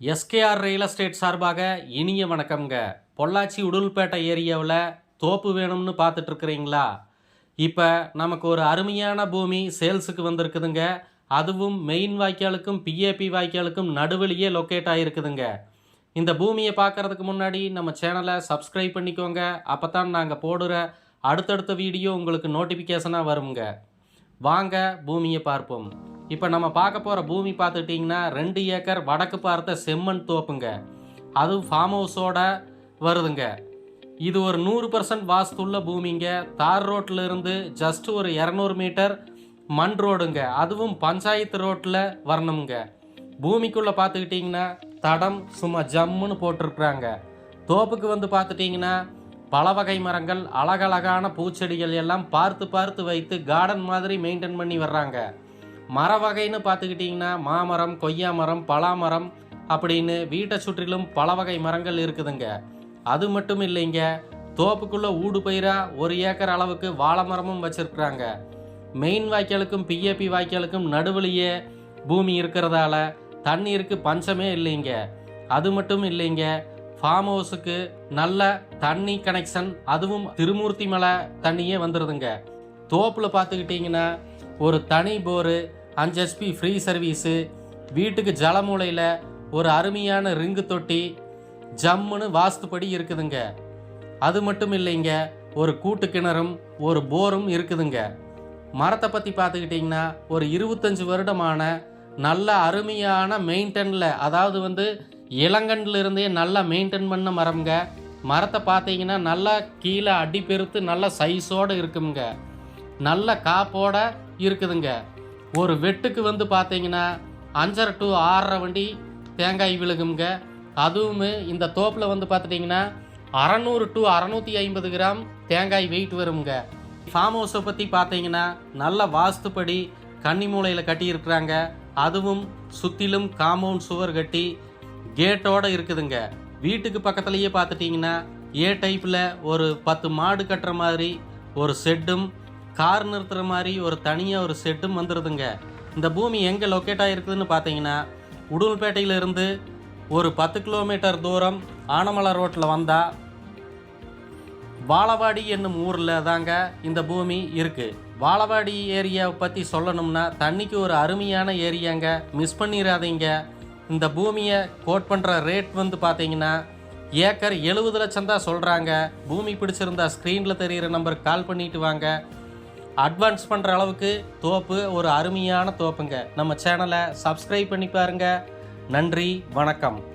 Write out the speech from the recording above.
SKR real estate சார்பாக இனிய வணக்கம்ங்க. பொள்ளாச்சி உடல்பேட்டை ஏரியாவில் தோப்பு வேணும்னு பார்த்துட்டு இருக்கிறீங்களா இப்போ நமக்கு ஒரு அருமையான பூமி சேல்ஸுக்கு வந்திருக்குதுங்க. அதுவும் மெயின் வாய்க்காலுக்கும் பிஏபி வாய்க்காலுக்கும் நடுவிலேயே லொக்கேட் ஆகிருக்குதுங்க இந்த பூமியை பார்க்கறதுக்கு முன்னாடி நம்ம சேனலை சப்ஸ்கிரைப் பண்ணிக்கோங்க. அப்போ தான் நாங்கள் போடுற அடுத்தடுத்த வீடியோ உங்களுக்கு நோட்டிஃபிகேஷனாக வருங்க. வாங்க பூமியை பார்ப்போம். இப்போ நம்ம பார்க்க போகிற பூமி பார்த்துட்டிங்கன்னா ரெண்டு ஏக்கர் வடக்கு பார்த்த செம்மண் தோப்புங்க. அதுவும் ஃபார்ம் ஹவுஸோட வருதுங்க. இது ஒரு நூறு பர்சன்ட் வாஸ்துள்ள பூமிங்க. தார் ரோட்டில் இருந்து ஜஸ்ட் ஒரு இரநூறு மீட்டர் மண் ரோடுங்க. அதுவும் பஞ்சாயத்து ரோட்டில் வரணுங்க பூமிக்குள்ளே பார்த்துக்கிட்டிங்கன்னா தடம் சும்மா ஜம்முன்னு போட்டிருக்குறாங்க. தோப்புக்கு வந்து பார்த்துட்டிங்கன்னா பல வகை மரங்கள் அழகழகான பூச்செடிகள் எல்லாம் பார்த்து பார்த்து வைத்து கார்டன் மாதிரி மெயின்டைன் பண்ணி வர்றாங்க. மர வகைன்னு பார்த்துக்கிட்டிங்கன்னா மாமரம் கொய்யா மரம் பலாமரம் அப்படின்னு வீட்டை சுற்றிலும் பல வகை மரங்கள் இருக்குதுங்க. அது மட்டும் இல்லைங்க தோப்புக்குள்ளே ஊடு பயிராக ஒரு ஏக்கர் அளவுக்கு வாழை மரமும் வச்சுருக்குறாங்க. மெயின் வாய்க்காலுக்கும் பிஏபி வாய்க்காலுக்கும் நடுவுலையே பூமி இருக்கிறதால தண்ணீருக்கு பஞ்சமே இல்லைங்க. அது மட்டும் இல்லைங்க ஃபார்ம் ஹவுஸுக்கு நல்ல தண்ணி கனெக்ஷன் அதுவும் திருமூர்த்தி மலை தண்ணியே வந்துடுதுங்க தோப்பில் பார்த்துக்கிட்டிங்கன்னா ஒரு தனி போரு அஞ்சு ஹெச்பி ஃப்ரீ சர்வீஸு வீட்டுக்கு ஜலமூலையில் ஒரு அருமையான ரிங்கு தொட்டி. ஜம்முன்னு வாஸ்துப்படி இருக்குதுங்க. அது மட்டும் இல்லைங்க ஒரு கூட்டு கிணறும் ஒரு போரும் இருக்குதுங்க. மரத்தை பற்றி பார்த்துக்கிட்டிங்கன்னா ஒரு இருபத்தஞ்சி வருடமான நல்ல அருமையான மெயின்டெனில் அதாவது வந்து இளங்கன்ல இருந்தே நல்லா மெயின்டைன் பண்ண மரம்ங்க. மரத்தை பார்த்தீங்கன்னா நல்லா கீழே அடி பெருத்து நல்லா சைஸோடு இருக்குங்க நல்ல காப்போட இருக்குதுங்க. ஒரு வெட்டுக்கு வந்து பார்த்தீங்கன்னா அஞ்சரை டு ஆறரை வண்டி தேங்காய் விழுகுங்க அதுவுமே இந்த தோப்பில் வந்து பார்த்துட்டிங்கன்னா அறநூறு டு அறநூற்றி ஐம்பது கிராம் தேங்காய் வெயிட் வருங்க ஃபார்ம் ஹவுஸை பற்றி பார்த்தீங்கன்னா நல்ல வாஸ்துப்படி கன்னி மூலையில் கட்டியிருக்கிறாங்க. அதுவும் சுற்றிலும் காம்பவுண்ட் சுவர் கட்டி கேட்டோடு இருக்குதுங்க. வீட்டுக்கு பக்கத்துலேயே பார்த்துட்டிங்கன்னா ஏ டைப்பில் ஒரு பத்து மாடு கட்டுற மாதிரி ஒரு செட்டும் கார் நிறுத்துற மாதிரி ஒரு தனியாக ஒரு செட்டும் வந்துடுதுங்க இந்த பூமி எங்கே லொக்கேட் ஆகிருக்குதுன்னு பார்த்தீங்கன்னா உடுமல்பேட்டையிலிருந்து ஒரு பத்து கிலோமீட்டர் தூரம் ஆனமலை ரோட்டில் வந்தால் வாழவாடி என்னும் ஊரில் தாங்க இந்த பூமி இருக்குது வாழவாடி ஏரியாவை பற்றி சொல்லணும்னா தண்ணிக்கு ஒரு அருமையான ஏரியாங்க. மிஸ் பண்ணிடாதீங்க இந்த பூமியை கோட் பண்ணுற ரேட் வந்து பார்த்தீங்கன்னா ஏக்கர் எழுபது லட்சம் தான் சொல்கிறாங்க பூமி பிடிச்சிருந்தா ஸ்க்ரீனில் தெரிகிற நம்பருக்கு கால் பண்ணிட்டு வாங்க. அட்வான்ஸ் பண்ணுற அளவுக்கு தோப்பு ஒரு அருமையான தோப்புங்க. நம்ம சேனலை சப்ஸ்கிரைப் பண்ணி பாருங்க. நன்றி வணக்கம்.